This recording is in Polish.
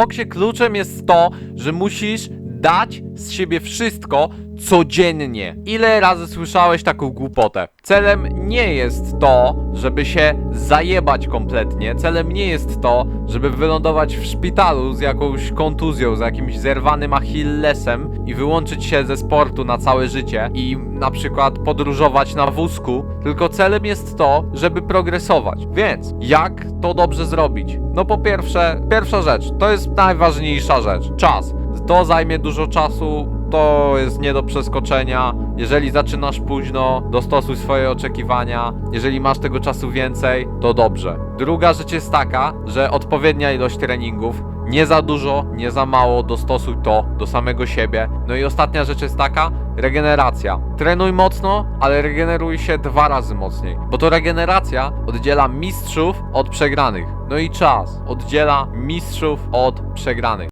boksie kluczem jest to, że musisz dać z siebie wszystko codziennie. Ile razy słyszałeś taką głupotę? Celem nie jest to, żeby się zajebać kompletnie. Celem nie jest to, żeby wylądować w szpitalu z jakąś kontuzją, z jakimś zerwanym achillesem i wyłączyć się ze sportu na całe życie i na przykład podróżować na wózku. Tylko celem jest to, żeby progresować. Więc jak to dobrze zrobić? No po pierwsze, pierwsza rzecz, to jest najważniejsza rzecz. Czas. To zajmie dużo czasu, to jest nie do przeskoczenia. Jeżeli zaczynasz późno, dostosuj swoje oczekiwania. Jeżeli masz tego czasu więcej, to dobrze. Druga rzecz jest taka, że odpowiednia ilość treningów, nie za dużo, nie za mało, dostosuj to do samego siebie. No i ostatnia rzecz jest taka, regeneracja. Trenuj mocno, ale regeneruj się dwa razy mocniej, bo to regeneracja oddziela mistrzów od przegranych. No i czas oddziela mistrzów od przegranych.